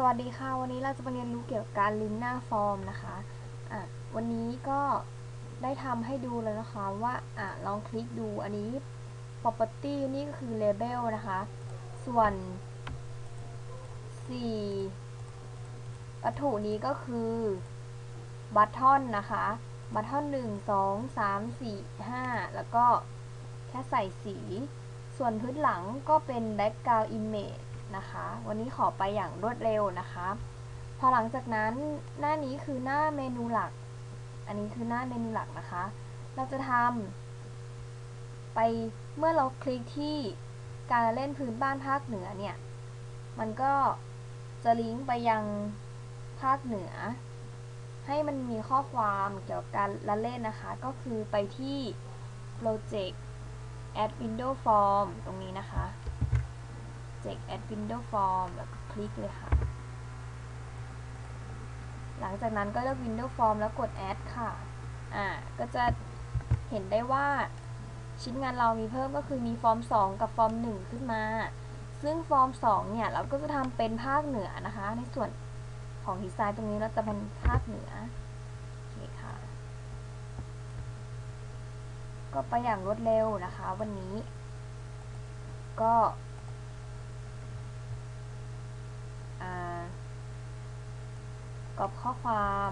สวัสดีค่ะวันนี้เราจะมาเรียนรู้เกี่ยวกับการลิงก์หน้าฟอร์มนะคะอะวันนี้ก็ได้ทำให้ดูแล้วนะคะว่าอะลองคลิกดูอันนี้ property นี่ก็คือ label นะคะ ส่วน4วัตถุนี้ก็คือบัตทอนนะคะบัตทอน1 2 3 4 5 แล้วก็แค่ใส่สี ส่วนพื้นหลังก็เป็น background image นะคะ วันนี้ขอไปอย่างรวดเร็วนะคะ พอหลังจากนั้นหน้านี้คือหน้าเมนูหลัก อันนี้คือหน้าเมนูหลักนะคะ เราจะทำไปเมื่อเราคลิกที่การเล่นพื้นบ้านภาคเหนือเนี่ย มันก็จะลิงก์ไปยังภาคเหนือ ให้มันมีข้อความเกี่ยวกับการละเล่นนะคะ ก็คือไปที่ project add window form ตรงนี้นะคะ project add window form แล้วก็คลิกเลยค่ะ หลังจากนั้นก็เลือก window form แล้วกด add ค่ะ อ่า ก็จะเห็นได้ว่าชิ้นงานเรามีเพิ่มก็คือมีฟอร์ม 2 กับฟอร์ม 1 ขึ้นมา ซึ่งฟอร์ม 2 เนี่ย เราก็จะทำเป็นภาคเหนือนะคะ ในส่วนของดีไซน์ตรงนี้เราจะเป็นภาคเหนือโอเคค่ะ ก็ไปอย่างรวดเร็วนะคะ วันนี้ ก็ กรอบข้อความ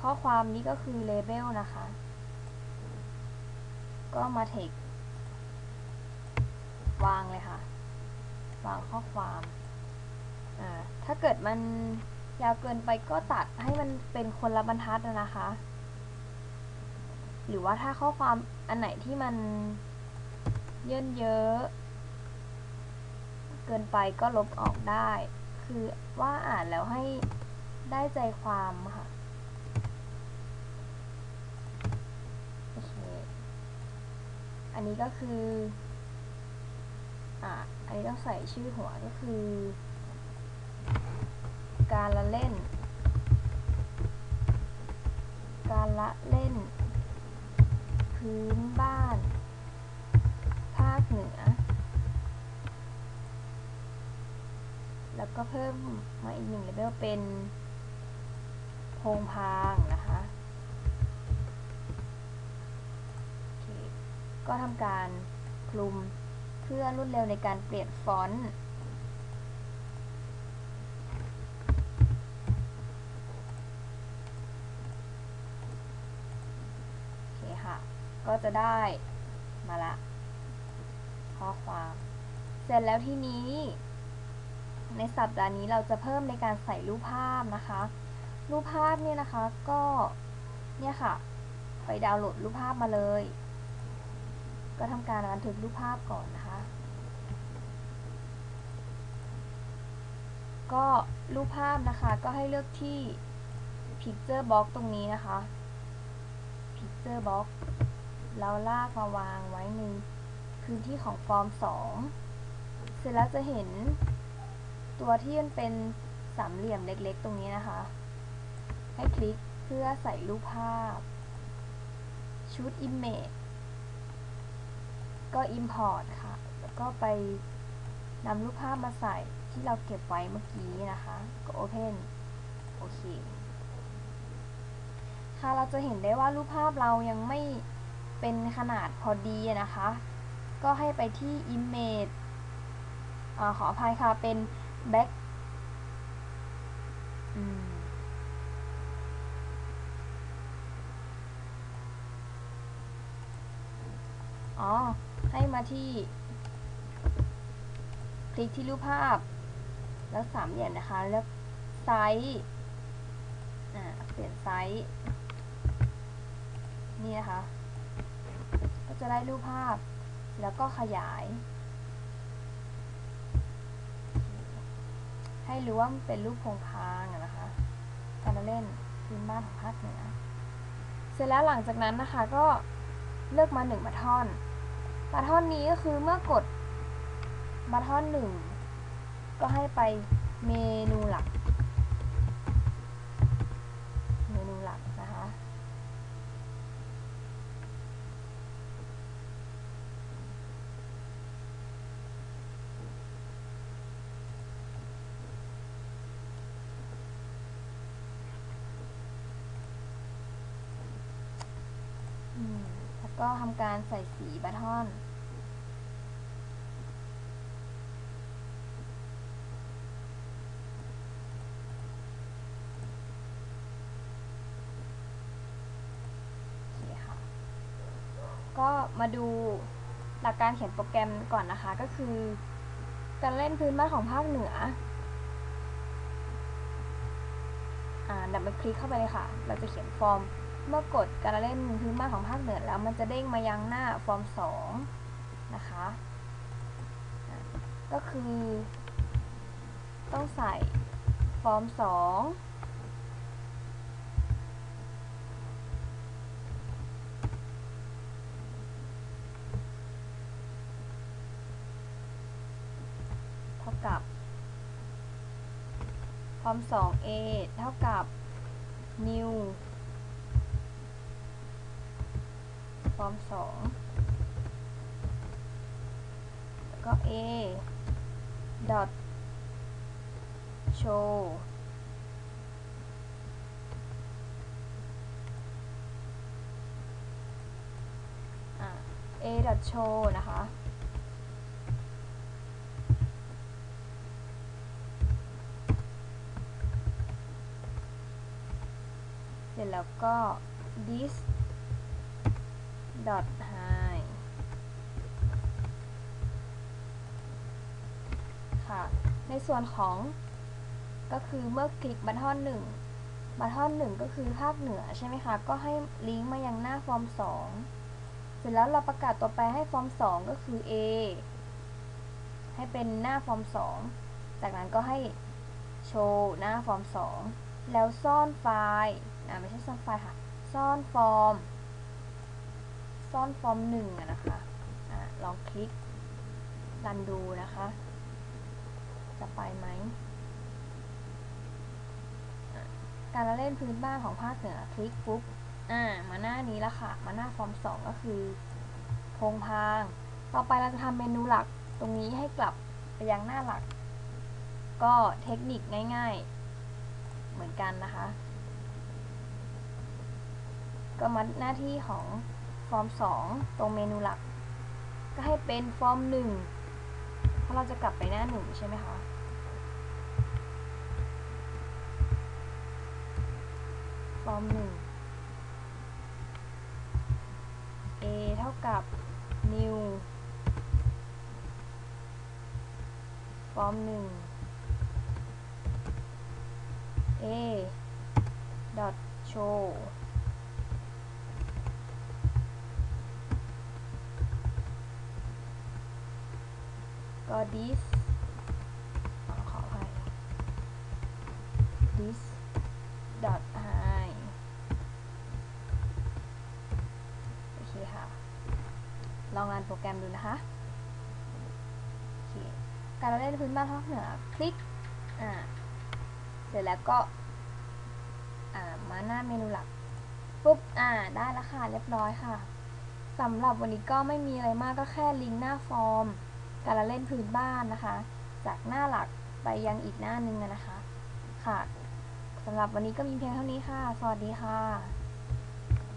ข้อความนี้ก็คือ label นะคะ ก็มา text วางเลยค่ะ วางข้อความถ้าเกิดมันยาวเกินไปก็ตัดให้มันเป็นคนละบรรทัดนะคะ หรือว่าถ้าข้อความอันไหนที่มัน เยินเยอะ เกินไปก็ลบออกได้ คือว่าอ่านแล้วให้ได้ใจความค่ะโอเคอันนี้ก็คืออ่าอันนี้ต้องใส่ชื่อหัวก็คือ การละเล่น การละเล่น พื้นบ้าน ภาคเหนือ แล้ว ก็เพิ่มมาอีกหนึ่งเลเวลเป็นโพงพางนะคะโอเคก็ทำการคลุมเพื่อรวดเร็วในการเปลี่ยนฟอนต์โอเคค่ะก็จะได้มาละข้อความ เสร็จแล้วทีนี้ สัปดาห์นี้เราจะเพิ่มในการใส่รูปภาพนะคะ รูปภาพเนี่ยนะคะก็เนี่ยค่ะ ไปดาวน์โหลดรูปภาพมาเลย ก็ทำการบันทึกรูปภาพก่อนนะคะ ก็รูปภาพนะคะก็ให้เลือกที่ Picture Box ตรงนี้นะคะ Picture Box แล้วลากมาวางไว้ในพื้นที่ของฟอร์ม 2 เสร็จแล้วจะเห็น ตัวที่มันเป็นสามเหลี่ยมเล็กๆ ตรงนี้นะคะ ให้คลิกเพื่อใส่รูปภาพ ชุด Image ก็ Import ค่ะ แล้วก็ไปนำรูปภาพมาใส่ที่เราเก็บไว้เมื่อกี้นะคะ ก็ Open โอเค ค่ะ เราจะเห็นได้ว่ารูปภาพเรายังไม่เป็นขนาดพอดีนะคะ ก็ให้ไปที่ Image อขออภัยค่ะ เป็น Back อืมอ๋อ ให้มาที่ คลิกที่รูปภาพ แล้วสามเหลี่ยมนะคะเลือกไซส์เปลี่ยนไซส์ นี่นะคะ ก็จะได้รูปภาพ แล้วก็ขยาย ให้รู้ว่ามันเป็นรูปโครงพางนะคะการเล่นพื้นบ้านของภาคเหนือเสร็จแล้วหลังจากนั้นนะคะก็เลือกมาหนึ่งมาท่อนมาท่อนนี้ก็คือเมื่อกดมาท่อนหนึ่งก็ให้ไปเมนูหลัก เมนูหลักนะคะ โก็ทำการใส่สีบัตทอนโอเคค่ะก็มาดูหลักการเขียนโปรแกรมก่อนนะคะ ก็คือ การเล่นพื้นบ้านของภาคเหนืออ่าดับเบิลคลิกเข้าไปเลยค่ะ เราจะเขียนฟอร์ม เมื่อกดการเล่นพื้นบ้านของภาคเหนือแล้ว มันจะเด้งมายังหน้าฟอร์ม2นะคะ ก็คือ ต้องใส่ฟอร์ม2เท่ากับ ฟอร์ม 2a เท่ากับ new ฟอร์ม2แล้วก็ a dot show อะ a dot show นะคะเสร็จแล้วก็ this dot high ค่ะ ในส่วนของก็คือเมื่อคลิกบัตทอนหนึ่งบัตทอนหนึ่งก็คือภาคเหนือใช่ไหมคะ ก็ให้ลิงก์มายังหน้าฟอร์ม 2 เสร็จแล้วเราประกาศตัวแปรให้ฟอร์ม 2 ก็คือ a ให้เป็นหน้าฟอร์ม 2 จากนั้นก็ให้โชว์หน้าฟอร์ม 2 แล้วซ่อนไฟล์นะไม่ใช่ซ่อนไฟล์ค่ะ ซ่อนฟอร์ม ซ่อนฟอร์มหนึ่งนะคะอะลองคลิกรันดูนะคะ จะไปไหม การละเล่นพื้นบ้านของภาคเหนือคลิกปุ๊บ อ่า มาหน้านี้แล้วค่ะ มาหน้าฟอร์ม2ก็คือโพงพาง ต่อไปเราจะทำเมนูหลักตรงนี้ให้กลับไปยังหน้าหลัก ก็เทคนิคง่ายๆ เหมือนกันนะคะ ก็มาหน้าที่ของ ฟอร์ม 2 ตรงเมนูหลัก ก็ให้เป็นฟอร์ม 1 เพราะเราจะกลับไปหน้า 1 ใช่ไหมคะฟอร์ม 1 a เท่ากับ new ฟอร์ม 1 a dot show ก็ this ขออภัย this dot high โอเคค่ะ ลองรันโปรแกรมดูนะคะ โอเค การเราเล่นพื้นบ้านภาคเหนือ คลิก อ่า เสร็จแล้วก็ อ่า มาหน้าเมนูหลัก ปุ๊บ อ่า ได้แล้วค่ะ เรียบร้อยค่ะสำหรับวันนี้ก็ไม่มีอะไรมากก็แค่ลิงก์หน้าฟอร์ม การละเล่นพื้นบ้านนะคะ จากหน้าหลักไปยังอีกหน้านึงนะคะ ค่ะสำหรับวันนี้ก็มีเพียงเท่านี้ค่ะ สวัสดีค่ะ